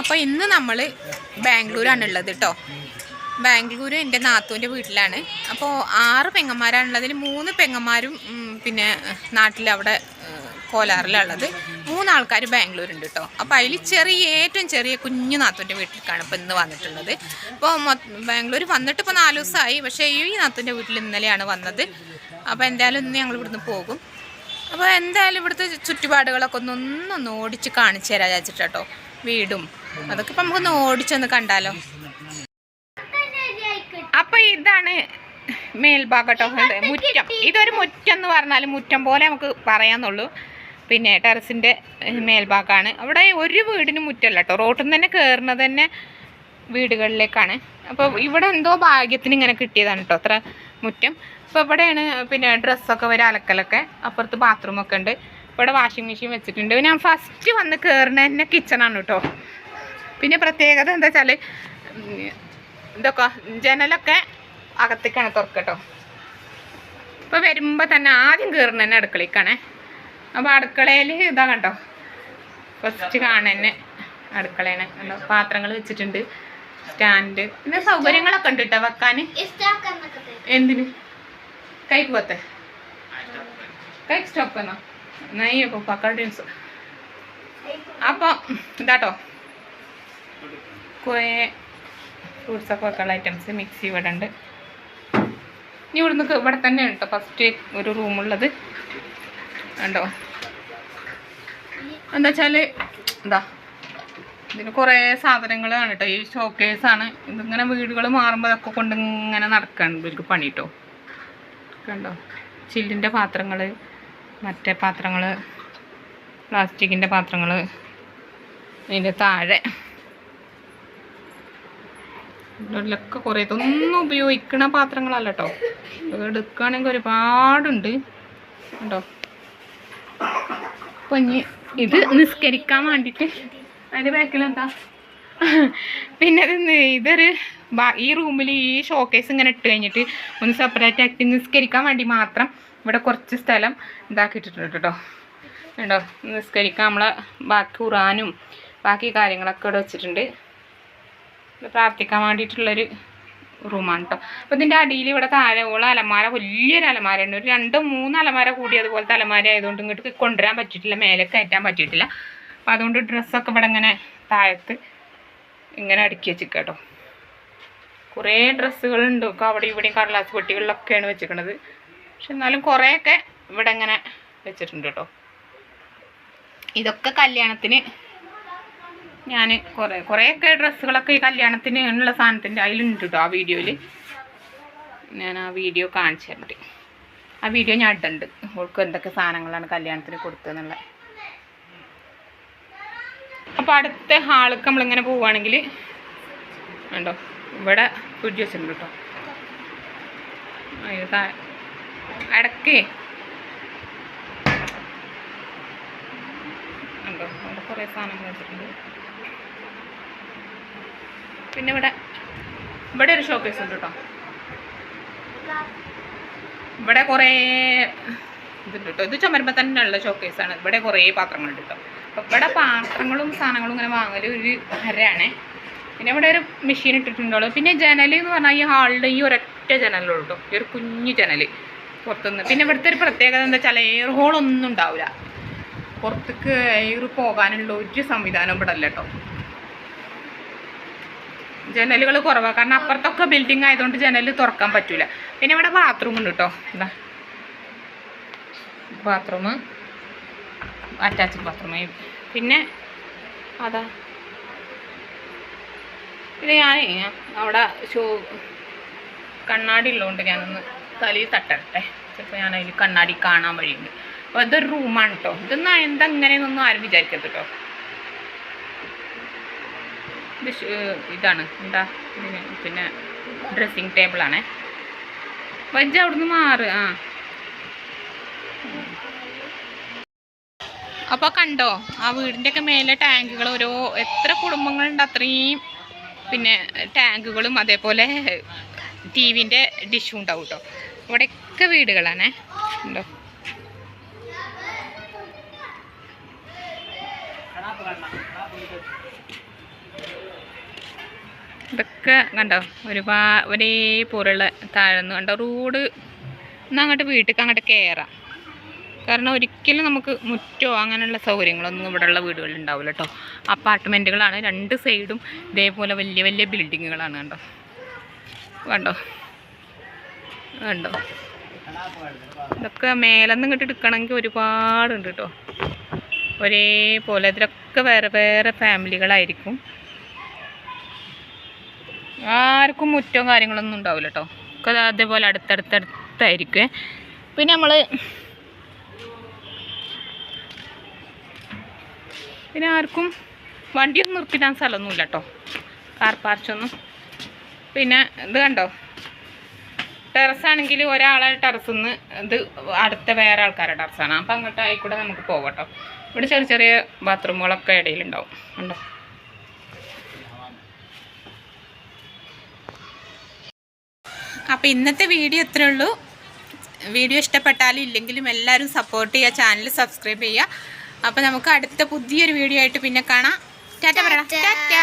അപ്പോൾ ഇന്ന് നമ്മൾ ബാംഗ്ലൂരാണ് ഉള്ളത് കേട്ടോ ബാംഗ്ലൂർ എന്റെ നാത്തൂന്റെ വീട്ടിലാണ്. അപ്പോൾ ആറ് പെങ്ങന്മാരാണുള്ളതിൽ മൂന്ന് പെങ്ങന്മാരും പിന്നെ നാട്ടിൽ അവിടെ കോലാറിലുള്ളത് മൂന്നാൾക്കാർ ബാംഗ്ലൂരുണ്ട് കേട്ടോ അപ്പോൾ അതിൽ ചെറിയ ഏറ്റവും ചെറിയ കുഞ്ഞു നാത്തൂന്റെ വീട്ടിലേക്കാണ് ഇപ്പോൾ ഇന്ന് വന്നിട്ടുള്ളത്. അപ്പോൾ ബാംഗ്ലൂർ വന്നിട്ട് ഇപ്പോൾ നാല് ദിവസമായി. പക്ഷേ ഈ നാത്തൂന്റെ വീട്ടിൽ ഇന്നലെയാണ് വന്നത്. അപ്പോൾ എന്തായാലും ഇന്ന് ഞങ്ങൾ ഇവിടുന്ന് പോകും. അപ്പോൾ എന്തായാലും ഇവിടുത്തെ ചുറ്റുപാടുകളൊക്കെ ഒന്ന് ഓടിച്ച് കാണിച്ചു തരാൻ വിചാരിച്ചിട്ടോ വീടും അതൊക്കെ ഇപ്പം നമുക്കൊന്ന് ഓടിച്ചൊന്ന് കണ്ടാലോ. അപ്പൊ ഇതാണ് മേൽഭാഗട്ടോ. മുറ്റം. ഇതൊരു മുറ്റം എന്ന് പറഞ്ഞാൽ മുറ്റം പോലെ നമുക്ക് പറയാന്നുള്ളൂ. പിന്നെ ടെറസിന്റെ മേൽഭാഗമാണ് അവിടെ ഒരു വീടിന് മുറ്റമല്ല കേട്ടോ റോട്ടിൽ നിന്ന് തന്നെ കയറുന്നത് തന്നെ വീടുകളിലേക്കാണ്. അപ്പോൾ ഇവിടെ എന്തോ ഭാഗ്യത്തിന് ഇങ്ങനെ കിട്ടിയതാണ് കേട്ടോ അത്ര മുറ്റം. അപ്പോൾ ഇവിടെയാണ് പിന്നെ ഡ്രസ്സൊക്കെ വരെ അലക്കലൊക്കെ. അപ്പുറത്ത് ബാത്റൂമൊക്കെ ഉണ്ട്. ഇവിടെ വാഷിംഗ് മെഷീൻ വെച്ചിട്ടുണ്ട്. ഞാൻ ഫസ്റ്റ് വന്ന് കയറുന്ന തന്നെ കിച്ചണാണ് കേട്ടോ പിന്നെ പ്രത്യേകത എന്താ വെച്ചാൽ ഇതൊക്കെ ജനലൊക്കെ അകത്തേക്കാണ് തുറക്കട്ടോ. ഇപ്പോൾ വരുമ്പോൾ തന്നെ ആദ്യം കയറുന്ന തന്നെ അടുക്കളയ്ക്കാണേ അപ്പോൾ അടുക്കളയിൽ ഇതാ കണ്ടോ? ഫസ്റ്റ് കാണുന്നെ അടുക്കളയാണ് കണ്ടോ? പാത്രങ്ങൾ വെച്ചിട്ടുണ്ട് സ്റ്റാൻഡ്. പിന്നെ സൗകര്യങ്ങളൊക്കെ ഉണ്ട് കേട്ടോ വെക്കാൻ എന്തിന്? കൈക്ക് പോത്തെ? കൈക്ക് സ്റ്റോപ്പ് എന്നോ നയ്യോ ഇപ്പോൾ ഡ്രിങ്ക്സ്. അപ്പോൾ ഇതാട്ടോ. കുറേ ഫ്രൂട്ട്സൊക്കെ വെക്കാനുള്ള ഐറ്റംസ് മിക്സി ഇവിടെ ഉണ്ട് ഇനി ഇവിടുന്ന് ഇവിടെ തന്നെ കേട്ടോ ഫസ്റ്റ് ഒരു റൂമുള്ളത് ഉണ്ടോ എന്താ വെച്ചാൽ എന്താ? ഇതിന് കുറേ സാധനങ്ങളാണ് കേട്ടോ ഈ ഷോക്കേസാണ് ഇതിങ്ങനെ വീടുകൾ മാറുമ്പോൾ അതൊക്കെ കൊണ്ട് ഇങ്ങനെ നടക്കാണ് ഇവർക്ക് പണി കേട്ടോ കണ്ടോ? ചില്ലിന്റെ പാത്രങ്ങൾ മറ്റേ പാത്രങ്ങൾ പ്ലാസ്റ്റിക്കിന്റെ പാത്രങ്ങൾ ഇതിന്റെ താഴെ. ഇതിലൊക്കെ കുറേ ഇതൊന്നും ഉപയോഗിക്കണ പാത്രങ്ങളല്ല കേട്ടോ എടുക്കുകയാണെങ്കിൽ ഒരുപാടുണ്ട്. കേട്ടോ അപ്പം ഇനി ഇത് നിസ്കരിക്കാൻ വേണ്ടിയിട്ട് അതിന്റെ ബാക്കിലെന്താ പിന്നെ ഇത് ഇതൊരു ഈ റൂമിൽ ഈ ഷോക്കേസ് ഇങ്ങനെ ഇട്ട് കഴിഞ്ഞിട്ട് ഒന്ന് സെപ്പറേറ്റ് ആക്കി നിസ്കരിക്കാൻ വേണ്ടി മാത്രം ഇവിടെ കുറച്ച് സ്ഥലം ഇതാക്കിയിട്ടുണ്ട് കേട്ടോ. കേട്ടോ നിസ്കരിക്കാൻ നമ്മളെ ബാക്കി ഉറാനും ബാക്കി കാര്യങ്ങളൊക്കെ ഇവിടെ വെച്ചിട്ടുണ്ട്. പ്രാർത്ഥിക്കാൻ വേണ്ടിയിട്ടുള്ളൊരു റൂമാണ് കേട്ടോ അപ്പോൾ ഇതിന്റെ അടിയിൽ ഇവിടെ താഴെ ഉള്ള അലമാര വലിയൊരു അലമാര ഉണ്ട് ഒരു രണ്ട് മൂന്ന് അലമാര കൂടി അതുപോലത്തെ അലമാര ആയതുകൊണ്ട് ഇങ്ങോട്ട് കൊണ്ടുവരാൻ പറ്റിയിട്ടില്ല മേലെ കയറ്റാൻ പറ്റിയിട്ടില്ല. അപ്പോൾ അതുകൊണ്ട് ഡ്രസ്സൊക്കെ ഇവിടെ ഇങ്ങനെ താഴത്ത് ഇങ്ങനെ അടുക്കി വെച്ചിരിക്കുക കേട്ടോ കുറേ ഡ്രസ്സുകളുണ്ട്. ഒക്കെ അവിടെ ഇവിടെയും കടലാസ് പെട്ടികളിലൊക്കെയാണ് വെച്ചിരിക്കുന്നത് പക്ഷെ എന്നാലും കുറേയൊക്കെ ഇവിടെ ഇങ്ങനെ വെച്ചിട്ടുണ്ട് കേട്ടോ ഇതൊക്കെ കല്യാണത്തിന് ഞാൻ കുറേ കുറേയൊക്കെ ഡ്രസ്സുകളൊക്കെ ഈ കല്യാണത്തിന് ഉള്ള സാധനത്തിന്റെ അതിലുണ്ട് കേട്ടോ ആ വീഡിയോയിൽ ഞാൻ ആ വീഡിയോ കാണിച്ചു ആ വീഡിയോ ഞാൻ ഇടുന്നുണ്ട് അവൾക്ക് എന്തൊക്കെ സാധനങ്ങളാണ് കല്യാണത്തിന് കൊടുത്തതെന്നുള്ളത് അപ്പോൾ അടുത്ത ഹാൾക്ക് നമ്മളിങ്ങനെ പോവുകയാണെങ്കിൽ ഉണ്ടോ ഇവിടെ ഫ്രിഡ്ജ് വെച്ചിട്ടുണ്ട് കേട്ടോ. അടക്കേ. ഉണ്ടോ അവിടെ കുറേ സാധനങ്ങൾ വെച്ചിട്ടുണ്ട്. പിന്നെ ഇവിടെ ഇവിടെ ഒരു ഷോക്കേസ് ഉണ്ട് കേട്ടോ ഇവിടെ കുറേ ഇതുണ്ട് കേട്ടോ ഇത് ചുമരുമ്പോൾ തന്നെ ഉള്ള ഷോക്കേസാണ് ഇവിടെ കുറേ പാത്രങ്ങളുണ്ട് കേട്ടോ അപ്പോൾ ഇവിടെ പാത്രങ്ങളും സാധനങ്ങളും ഇങ്ങനെ വാങ്ങൽ ഒരു ഹരാണ്. പിന്നെ ഇവിടെ ഒരു മെഷീൻ ഇട്ടിട്ടുണ്ടല്ലോ പിന്നെ ജനൽ എന്ന് പറഞ്ഞാൽ ഈ ഹാളിന്റെ ഈ ഒരൊറ്റ ജനലുള്ളൂ കേട്ടോ ഈ ഒരു കുഞ്ഞു ജനൽ പുറത്തുനിന്ന്. പിന്നെ ഇവിടുത്തെ ഒരു പ്രത്യേകത എന്താ വെച്ചാൽ എയർ ഹോളൊന്നും ഉണ്ടാവില്ല പുറത്തേക്ക് എയർ പോകാനുള്ള ഒരു സംവിധാനം ഇവിടെ അല്ല കേട്ടോ ജനലുകൾ കുറവാണ് കാരണം അപ്പുറത്തൊക്കെ ബിൽഡിംഗ് ആയതുകൊണ്ട് ജനൽ തുറക്കാൻ പറ്റൂല. പിന്നെ ഇവിടെ ബാത്റൂം ഉണ്ട് കേട്ടോ എന്താ ബാത്റൂം അറ്റാച്ച്ഡ് ബാത്റൂം പിന്നെ അതാ. പിന്നെ ഞാൻ അവിടെ ഷൂ കണ്ണാടി ഉള്ളതുകൊണ്ട് ഞാനൊന്ന് തലയിൽ തട്ടട്ടെ. ചിലപ്പോൾ ഞാൻ അതിൽ കണ്ണാടി കാണാൻ വഴിയുണ്ട്. അപ്പോൾ ഇതൊരു റൂമാണ് കേട്ടോ ഇതൊന്നും എന്താ ഇങ്ങനെയെന്നൊന്നും ആരും വിചാരിക്കരുത് കേട്ടോ ഇത് ഇതാണ്. എന്താ? പിന്നെ ഡ്രസ്സിങ് ടേബിളാണേ വജ്ജ അവിടുന്ന് മാറ് ആ. അപ്പോൾ കണ്ടോ? ആ വീടിന്റെ ഒക്കെ മേലെ ടാങ്കുകൾ ഓരോ എത്ര കുടുംബങ്ങളുണ്ട് അത്രയും പിന്നെ ടാങ്കുകളും അതേപോലെ ടി വിന്റെ ഡിഷും ഉണ്ടാവും കേട്ടോ ഇവിടെയൊക്കെ വീടുകളാണേ. ഉണ്ടോ? ഇതൊക്കെ കണ്ടോ? ഒരുപാ ഒരേപോലുള്ള താഴ്ന്നു കണ്ടോ? റോഡ് എന്നാൽ അങ്ങോട്ട് വീട്ടിലേക്ക് അങ്ങോട്ട് കയറാം കാരണം ഒരിക്കലും നമുക്ക് മുറ്റോ അങ്ങനെയുള്ള സൗകര്യങ്ങളൊന്നും ഇവിടെയുള്ള വീടുകളിൽ ഉണ്ടാവില്ല കേട്ടോ. അപ്പാർട്ട്മെന്റുകളാണ്. രണ്ട് സൈഡും ഇതേപോലെ വലിയ വലിയ ബിൽഡിങ്ങുകളാണ് കണ്ടോ? കണ്ടോ? കണ്ടോ? ഇതൊക്കെ മേലെന്ന് ഇങ്ങോട്ട് എടുക്കണമെങ്കിൽ ഒരുപാടുണ്ട് കേട്ടോ. ഒരേപോലെ ഇതിലൊക്കെ വേറെ വേറെ ഫാമിലികളായിരിക്കും. ആർക്കും മുറ്റവും കാര്യങ്ങളൊന്നും ഉണ്ടാവില്ല കേട്ടോ ഒക്കെ അതേപോലെ അടുത്തടുത്തടുത്തായിരിക്കും പിന്നെ നമ്മൾ പിന്നെ ആർക്കും വണ്ടിയൊന്നും നിർത്തിയിടാൻ സ്ഥലമൊന്നുമില്ല കേട്ടോ കാർ പാർച്ചൊന്നും പിന്നെ ഇത് കണ്ടോ? ടെറസാണെങ്കിൽ ഒരാളെ ടെറസിൽ നിന്ന് ഇത് അടുത്ത വേറെ ആൾക്കാരുടെ ടെറസാണ് അപ്പം അങ്ങോട്ട് ആയിക്കൂടെ നമുക്ക് കേട്ടോ ഇവിടെ ചെറിയ ചെറിയ ബാത്റൂമുകളൊക്കെ ഇടയിലുണ്ടാവും. ഉണ്ടോ അപ്പോൾ ഇന്നത്തെ വീഡിയോ ഇത്രേ ഉള്ളൂ. വീഡിയോ ഇഷ്ടപ്പെട്ടാലും ഇല്ലെങ്കിലും എല്ലാവരും സപ്പോർട്ട് ചെയ്യുക ചാനൽ സബ്സ്ക്രൈബ് ചെയ്യുക. അപ്പോൾ നമുക്ക് അടുത്ത പുതിയൊരു വീഡിയോ ആയിട്ട് പിന്നെ കാണാം. ടാറ്റ പറയാം ടാറ്റ.